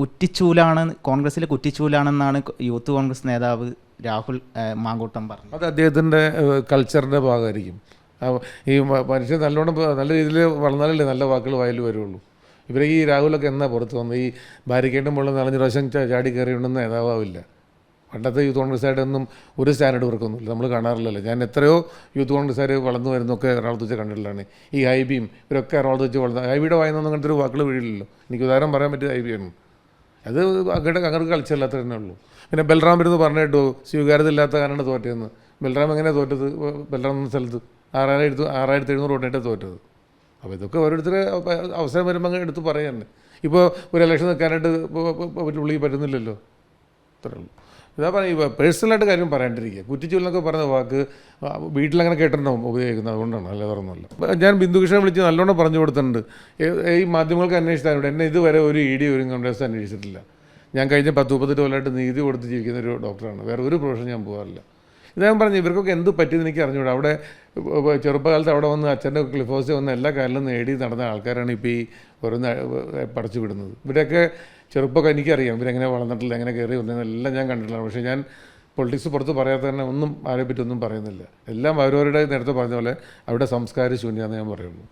കുറ്റിച്ചൂലാണ് കോൺഗ്രസിലെ കുറ്റിച്ചൂലാണെന്നാണ് യൂത്ത് കോൺഗ്രസ് നേതാവ് രാഹുൽ മാങ്കൂട്ടം പറഞ്ഞത്. അത് അദ്ദേഹത്തിന്റെ കൾച്ചറിന്റെ ഭാഗമായിരിക്കും. ഈ മനുഷ്യൻ നല്ലോണം നല്ല രീതിയിൽ വളർന്നാലല്ലേ നല്ല വാക്കുകൾ വായിൽ വരുള്ളൂ. ഇവരെ ഈ രാഹുലൊക്കെ എന്നാ പുറത്ത് വന്നത് ഈ ബാരിക്കേഡും പോലെ നാലഞ്ച് പ്രാവശ്യം ചാടി കയറിയുണ്ടെന്ന് നേതാവാവില്ല. പണ്ടത്തെ യൂത്ത് കോൺഗ്രസ്സായിട്ടൊന്നും ഒരു സ്റ്റാൻഡേർഡ് വർക്കൊന്നുമില്ല. നമ്മൾ കാണാറില്ലല്ലോ. ഞാൻ എത്രയോ യൂത്ത് കോൺഗ്രസ്സുകാർ വളർന്നു വരുന്നൊക്കെ എറണാകുളത്ത് വെച്ച് കണ്ടിട്ടുള്ളതാണ്. ഈ ഹൈബിയും ഇവരൊക്കെ എറണാകുളത്ത് വെച്ച് വളർന്നു ഹൈബിയുടെ വായനൊന്നും അങ്ങനത്തെ ഒരു വാക്കുകൾ വീഴില്ലല്ലോ. എനിക്ക് ഉദാഹരണം പറയാൻ പറ്റിയ ഹൈബിയാണ്. അത് അങ്ങോട്ട് അങ്ങനെ കളിച്ചല്ലാത്ത തന്നെ ഉള്ളൂ. പിന്നെ ബൽറാം ഇരുന്ന് പറഞ്ഞിട്ടു സ്വീകാര്യത ഇല്ലാത്ത കാരണമാണ് തോറ്റതെന്ന്. ബൽറാം എങ്ങനെയാണ് തോറ്റത്? ബൽറാം എന്ന സ്ഥലത്ത് ആറായിരം എടുത്ത് ആറായിരത്തി എഴുന്നൂറ് വോട്ടിനായിട്ട് തോറ്റത്. അപ്പോൾ ഇതൊക്കെ ഓരോരുത്തർ അവസരം വരുമ്പോൾ അങ്ങനെ എടുത്ത് പറയന്നെ ഇപ്പോൾ ഒരു ഇലക്ഷൻ നിൽക്കാനായിട്ട് പുള്ളി പറ്റുന്നില്ലല്ലോ. അത്രേ ഉള്ളൂ. ഇതാ പറയുക പേഴ്സണലായിട്ട് കാര്യം പറയാണ്ടിരിക്കുക. കുറ്റിച്ചൂലെന്നൊക്കെ പറഞ്ഞ വാക്ക് വീട്ടിലങ്ങനെ കേട്ടിട്ടുണ്ടാവും ഉപയോഗിക്കുന്നത്? അതുകൊണ്ടാണ് അല്ല തുറന്നല്ല ഞാൻ ബിന്ദുകൃഷ്ണനെ വിളിച്ച് നല്ലോണം പറഞ്ഞു കൊടുത്തിട്ടുണ്ട്. ഈ മാധ്യമങ്ങൾക്ക് അന്വേഷിച്ചാൽ എന്നെ ഇതുവരെ ഒരു ഇ ഡി ഒരു കോൺഗ്രസ് അന്വേഷിച്ചിട്ടില്ല. ഞാൻ കഴിഞ്ഞ പത്ത് മുപ്പത്തെട്ട് കൊല്ലമായിട്ട് നീതി കൊടുത്ത് ജീവിക്കുന്ന ഒരു ഡോക്ടറാണ്. വേറെ ഒരു പ്രൊഫഷൻ ഞാൻ പോകാറില്ല ഇദ്ദേഹം പറഞ്ഞു ഇവർക്കൊക്കെ എന്ത് പറ്റിയെന്ന് എനിക്ക് അറിഞ്ഞൂടാ. അവിടെ ചെറുപ്പകാലത്ത് അവിടെ വന്ന് അച്ഛന്റെ ക്ലിഫോസ് വന്ന് എല്ലാ കാലിലും നേടി നടന്ന ആൾക്കാരാണ് ഇപ്പോൾ ഈ ഓരോന്ന് പടച്ചു വിടുന്നത്. ഇവരൊക്കെ ചെറുപ്പമൊക്കെ എനിക്കറിയാം ഇവരെങ്ങനെ വളർന്നിട്ടില്ല എങ്ങനെ കയറി വന്നതെന്നെല്ലാം ഞാൻ കണ്ടിട്ടില്ല. പക്ഷേ ഞാൻ പൊളിറ്റിക്സ് പുറത്ത് പറയാത്ത തന്നെ ഒന്നും ആരെ പറ്റി ഒന്നും പറയുന്നില്ല. എല്ലാം അവരവരുടെ നേരത്തെ പറഞ്ഞ പോലെ അവിടെ സംസ്കാര ശൂന്യമാണെന്ന് ഞാൻ പറയുള്ളൂ.